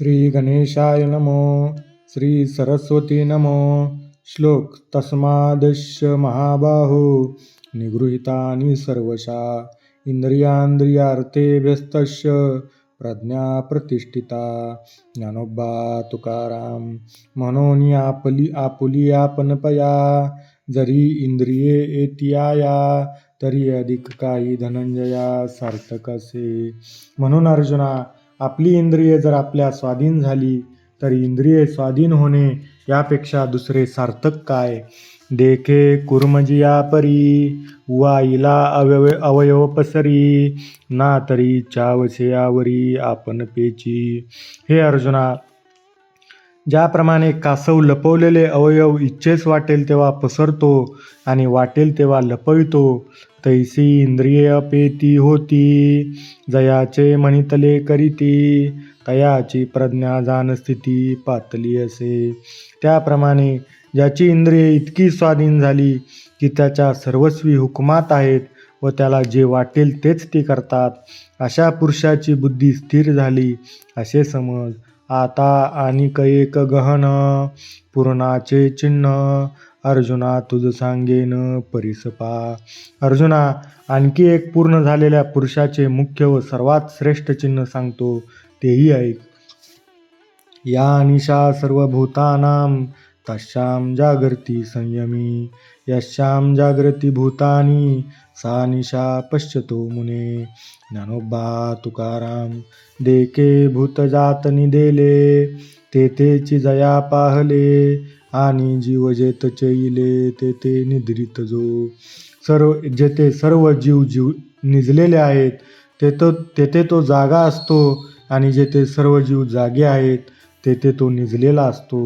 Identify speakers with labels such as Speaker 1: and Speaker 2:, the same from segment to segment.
Speaker 1: श्री गणेशाय नमो श्री सरस्वती नमो श्लोक तस्मादश्य महाबाहो निगृहीतानि सर्वशा इंद्रियान्द्रियार्थेभ्यस्तस्य प्रज्ञा प्रतिष्ठिता ज्ञानोबा तुकाराम म्हणून आपली आपुली आपणपया जरी इंद्रिये एतियाया तरी अधिक काही धनंजया सार्थक असे. म्हणून अर्जुना आपली इंद्रिये जर आपल्या स्वाधीन झाली तर इंद्रिये स्वाधीन होणे यापेक्षा दुसरे सार्थक काय? देखे कुर्मजिया परी वाईला अवयव अवयव पसरी ना तरी चावसेयावरी आपण पेची. हे अर्जुना ज्याप्रमाणे कासव लपवलेले अवयव इच्छेस वाटेल तेव्हा पसरतो आणि वाटेल तेव्हा लपवितो. तैसी इंद्रिय पेती होती. जयाचे म्हणितले करीती तयाची प्रज्ञा जाणस्थिती पातली असे. त्याप्रमाणे ज्याची इंद्रिये इतकी स्वाधीन झाली की त्याच्या सर्वस्वी हुकुमात आहेत व त्याला जे वाटेल तेच ते करतात. अशा पुरुषाची बुद्धी स्थिर झाली असे समज. आता आणि एक गहन पूर्णाचे चिन्ह. अर्जुना तुझ सांगेन परिसपा. अर्जुना आणखी एक पूर्ण झालेल्या पुरुषाचे मुख्य व सर्वात श्रेष्ठ चिन्ह सांगतो तेही ऐक या सर्व सर्वभूतानां तस्यां जागृती संयमी. यश्याम जागृती भूतानी सा निशा पश्यतो मुने. ज्ञानोबा तुकाराम देके भूतजात निदेले तेथेची जया पाहले. आणि जीव जेत चैले तेथे निद्रित जो. सर्व जेथे सर्व जीव जीव निजलेले आहेत तेथ तेथे तो जागा असतो आणि जेथे सर्व जीव जागे आहेत तेथे तो निजलेला असतो.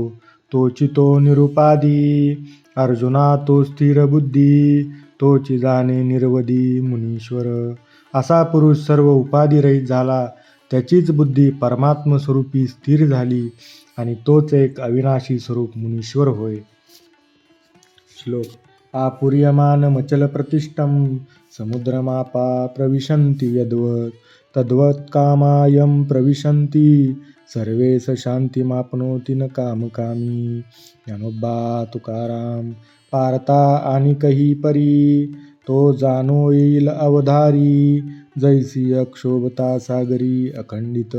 Speaker 1: तोची तो निरुपादी अर्जुना तो स्थिर बुद्धी तोची जाणे निर्वधी मुनीश्वर. असा पुरुष सर्व उपाधिरहित झाला त्याचीच बुद्धी परमात्म स्वरूपी स्थिर झाली. आणि तोच एक अविनाशी स्वरूप मुनीश्वर होय. श्लोक आपुर्यमान मचल प्रतिष्ठम समुद्रमापा प्रविशन्ति यद्वत् तद्वत्कामायं प्रविशन्ति सर्वे स शांतीमापनोती न कामकामी। ज्ञानोबा तुकाराम पारता आणि कही परी तो जाणो येईल अवधारी जैसी अक्षोभता सागरी अखंडित.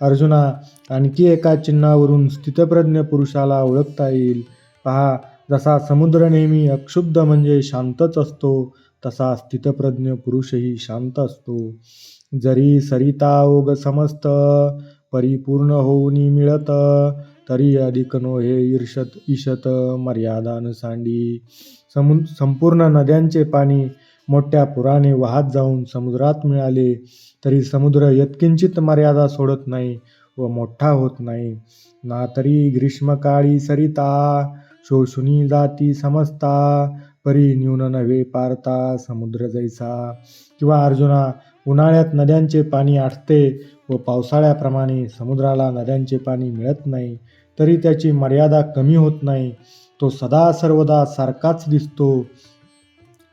Speaker 1: अर्जुना आणखी एका चिन्हावरून स्थितप्रज्ञ पुरुषाला ओळखता येईल. पहा जसा समुद्र नेहमी अक्षुब्ध म्हणजे शांतच असतो तसा स्थितप्रज्ञ पुरुषही शांत असतो. जरी सरिता ओग समस्त परिपूर्ण होऊन मिळत तरी अधिक नो हे ईर्षत ईशत मर्यादा न सांडी. समु संपूर्ण नद्यांचे पाणी मोठ्या पुराने वाहत जाऊन समुद्रात मिळाले तरी समुद्र यत्किंचित मर्यादा सोडत नाही व मोठा होत नाही. ना तरी ग्रीष्मकाळी सरिता शोषुनी जाती समजता परी न्यून नव्हे पारता समुद्र जैसा. किंवा अर्जुना उन्हाळ्यात नद्यांचे पाणी आटते व पावसाळ्याप्रमाणे समुद्राला नद्यांचे पाणी मिळत नाही तरी त्याची मर्यादा कमी होत नाही. तो सदा सर्वदा सारखाच दिसतो.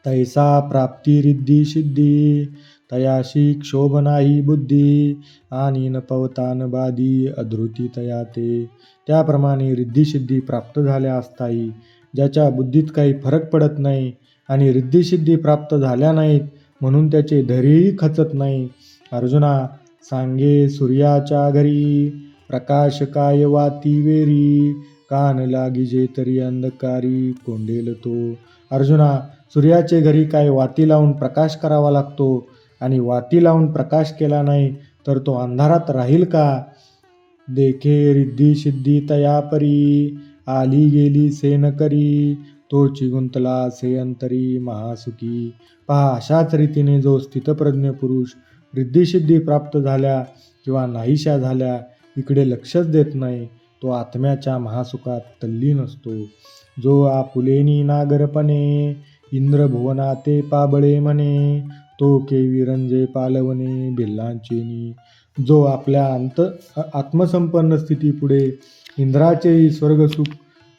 Speaker 1: तैसा प्राप्ती रिद्धी सिद्धी। तयाशी क्षोभ नाही बुद्धी। आणि न पवतान बाधी अधृती तया ते। त्याप्रमाणे रिद्धिसिद्धी प्राप्त झाल्या असताही ज्याच्या बुद्धीत काही फरक पडत नाही आणि रिद्धिसिद्धी प्राप्त झाल्या नाहीत म्हणून त्याचे धैर्यही खचत नाही। अर्जुना सांगे सूर्याच्या घरी प्रकाश काय वाती वेरी कान लागिजे तरी अंधकारी कोंडेल तो। अर्जुना सूर्याचे घरी काय वाती लावून प्रकाश करावा लागतो आणि वाती लावून प्रकाश केला नाही तर तो अंधारात राहील का? देखे रिद्धी सिद्धी तया परी आली गेली सेन करी तो चिगुंतला से अंतरी महासुखी. पहा अशाच रीतीने जो स्थितप्रज्ञ पुरुष रिद्धिसिद्धी प्राप्त झाल्या किंवा नाहीशा झाल्या इकडे लक्षच देत नाही तो आत्म्याच्या महासुखात तल्लीन असतो. जो आपुलेनी नागरपणे इंद्रभुवनाते पाबळे म्हणे तो केवी रंजे पालवणे भिल्लांचेनी जो आपल्या अंत आत्मसंपन्न स्थितीपुढे इंद्राचेही स्वर्गसुख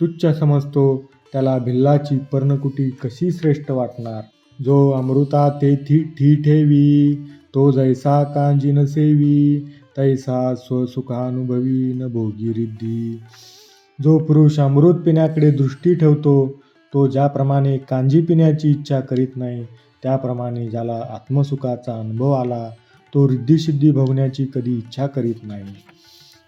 Speaker 1: तुच्छ समजतो त्याला भिल्लाची पर्णकुटी कशी श्रेष्ठ वाटणार? जो अमृता ते थी ठी ठेवी तो जैसा कांजिन सेवी तैसा स्वसुखानुभवी न भोगी रिद्धी. जो पुरुष अमृत पिण्याकडे दृष्टी ठेवतो तो ज्याप्रमाणे कांजी पिण्याची इच्छा करीत नाही त्याप्रमाणे ज्याला आत्मसुखाचा अनुभव आला तो रिद्धिसिद्धी भोगण्याची कधी इच्छा करीत नाही.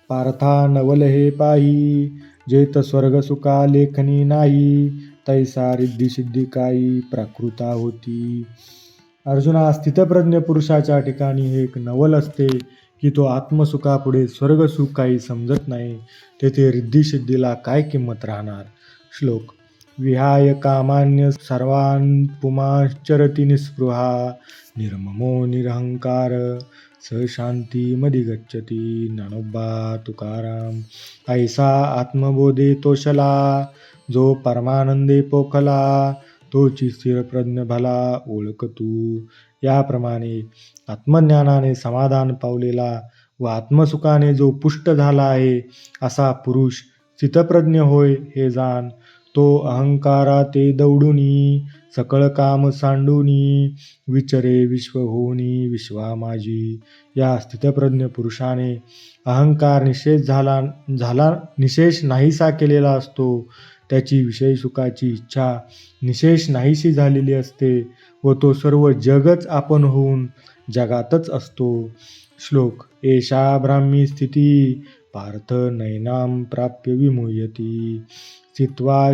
Speaker 1: पार्था नवल हे पाही जेत स्वर्ग सुखा लेखनी नाही तैसा रिद्धिसिद्धी काही प्राकृता होती. अर्जुना स्थितप्रज्ञ पुरुषाच्या ठिकाणी हे एक नवल असते की तो आत्मसुखापुढे स्वर्गसुख काही समजत नाही तेथे रिद्धिसिद्धीला काय किंमत राहणार? श्लोक विहाय कामान्य सर्वान् पुमाश्चरती निस्पृहा। निर्ममो निरहंकार स शांती गच्छती ज्ञानोबा तुकाराम। ऐसा आत्मबोधे तोषला जो परमानंदे पोखला तोची स्थिरप्रज्ञ भला ओळख तू याप्रमाणे आत्मज्ञानाने समाधान पावलेला व आत्मसुखाने जो पुष्ट झाला आहे असा पुरुष स्थितप्रज्ञ होय हे जाण तो अहंकारा ते दौडुनी सकळ काम सांडूनी विचरे विश्व होनी विश्वा माझी. या स्थितप्रज्ञ पुरुषाने अहंकार निषेध झाला झाला निशेष नाहीसा केलेला असतो. त्याची विषय सुखाची इच्छा निशेष नाहीशी झालेली असते व तो सर्व जगच आपण होऊन जगातच असतो. श्लोक एषा ब्राह्मी स्थिती पार्थ नैनाम प्राप्य विमुयती स्थित्वा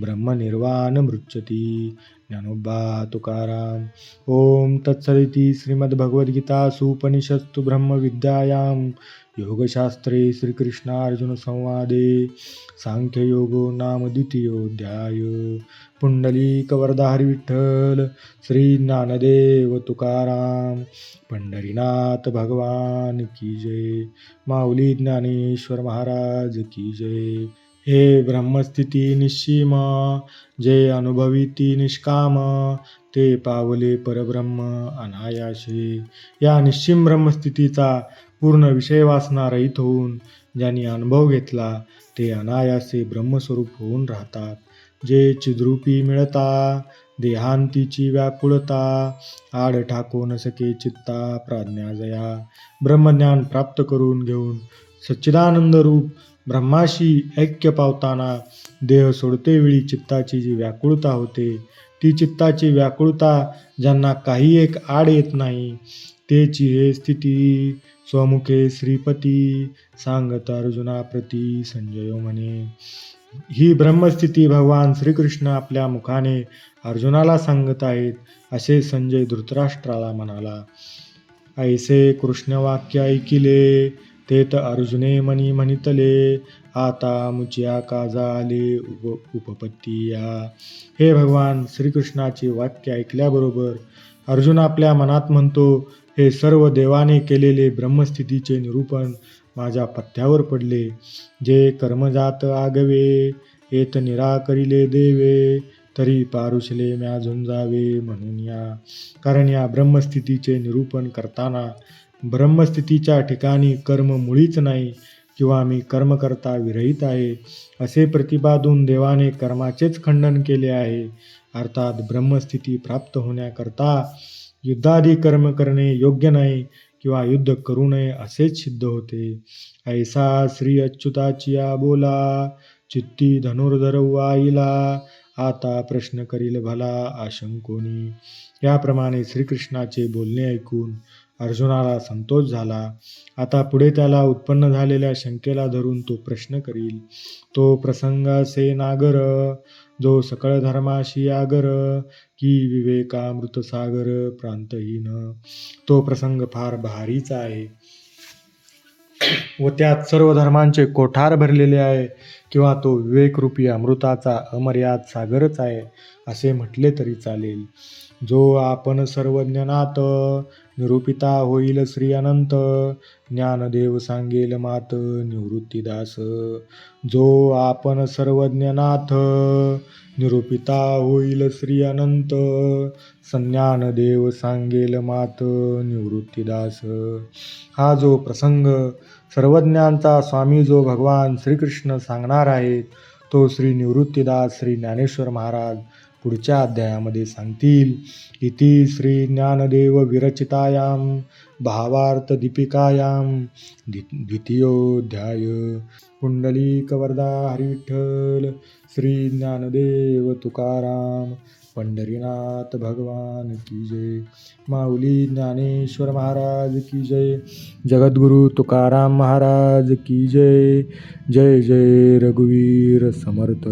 Speaker 1: ब्रह्मनिर्वाण मृच्छती ज्ञानोबा तुकाराम ओम तत्सदिती श्रीमद्भगवद्गीतासु उपनिषत्तु ब्रह्मविद्यायां योगशास्त्रे श्रीकृष्णार्जुनसंवादे सांख्ययोगो नाम द्वितीयोऽध्याय। पुंडलीकवरदा विठ्ठल श्री ज्ञानदेव तुकाराम पंढरीनाथ भगवान की जय। माऊली ज्ञानेश्वर महाराज की जय। हे ब्रह्मस्थिती निश्चिम जे अनुभविती निष्काम ते पावले परब्रह्म अनायासे. या निश्चिम ब्रह्मस्थितीचा पूर्ण विषय वासना रहित होऊन ज्यांनी अनुभव घेतला ते अनायासे ब्रह्मस्वरूप होऊन राहतात. जे चिद्रूपी मिळता देहांतीची व्याकुळता आड ठाको न सके चित्ता प्राज्ञा जया ब्रह्मज्ञान प्राप्त करून घेऊन सच्चिदानंद रूप ब्रह्माशी ऐक्य पावताना देह सोडते वेळी चित्ताची जी व्याकुळता होते ती चित्ताची व्याकुळता ज्यांना काही एक आड येत नाही तेची हे स्थिती स्वमुखे श्रीपती सांगत अर्जुना प्रती संजय म्हणे. ही ब्रह्मस्थिती भगवान श्रीकृष्ण आपल्या मुखाने अर्जुनाला सांगत आहेत असे संजय धृतराष्ट्राला म्हणाला. ऐसे कृष्ण वाक्य ऐकिले तेत अर्जुने मनी म्हणितले आता मुचिया काजा आले उप उपपत्तिया? हे भगवान श्रीकृष्णाचे वाक्य ऐकल्याबरोबर अर्जुन आपल्या मनात म्हणतो हे सर्व देवाने केलेले ब्रह्मस्थितीचे निरूपण माझ्या पथ्यावर पडले. जे कर्मजात आगवे येत निराकरिले देवे तरी पारुषले म्या झुंजावे म्हणून या. कारण या ब्रह्मस्थितीचे निरूपण करताना ब्रह्मस्थितीच्या ठिकाणी कर्म मुळीच नाही किंवा मी कर्म करता विरहित आहे असे प्रतिपादून देवाने कर्माचेच खंडन केले आहे. अर्थात ब्रह्मस्थिती प्राप्त होण्याकरता युद्धादी कर्म करणे योग्य नाही किंवा युद्ध करू नये असेच सिद्ध होते. ऐसा श्री अच्युताची बोला चित्ती धनुर्धर वाईला आता प्रश्न करील भला आशंकोनी. याप्रमाणे श्रीकृष्णाचे बोलणे ऐकून अर्जुनाला संतोष झाला. आता पुढे त्याला उत्पन्न झालेल्या शंकेला धरून तो प्रश्न करील. तो प्रसंग असे नागर जो सकळ धर्माशी आगर की विवेकामृत सागर प्रांतहीन. तो प्रसंग फार भारीचा आहे. व त्यात सर्व धर्मांचे कोठार भरलेले आहे किंवा तो विवेकरूपी अमृताचा अमर्याद सागरच आहे असे म्हटले तरी चालेल. जो आपण सर्वज्ञनात निरूपिता होईल श्री अनंत ज्ञानदेव सांगेल मात निवृत्तीदास जो आपण सर्वज्ञनाथ निरूपिता होईल श्री अनंत संज्ञानदेव सांगेल मात निवृत्तीदास हा जो प्रसंग सर्वज्ञांचा स्वामी जो भगवान श्रीकृष्ण सांगणार आहेत तो श्री निवृत्तीदास श्री ज्ञानेश्वर महाराज पुढच्या अध्यायामध्ये सांगतील इति श्री ज्ञानदेव विरचितायाम भावार्थ दीपिकायाम द्वि- द्वितीयोध्याय पुंडलीकवरदा हरिविठ्ठल श्री ज्ञानदेव तुकाराम पंढरीनाथ भगवान की जय। माऊली ज्ञानेश्वर महाराज की जय। जगद्गुरु तुकाराम महाराज की जय। जय जय रघुवीर समर्थ।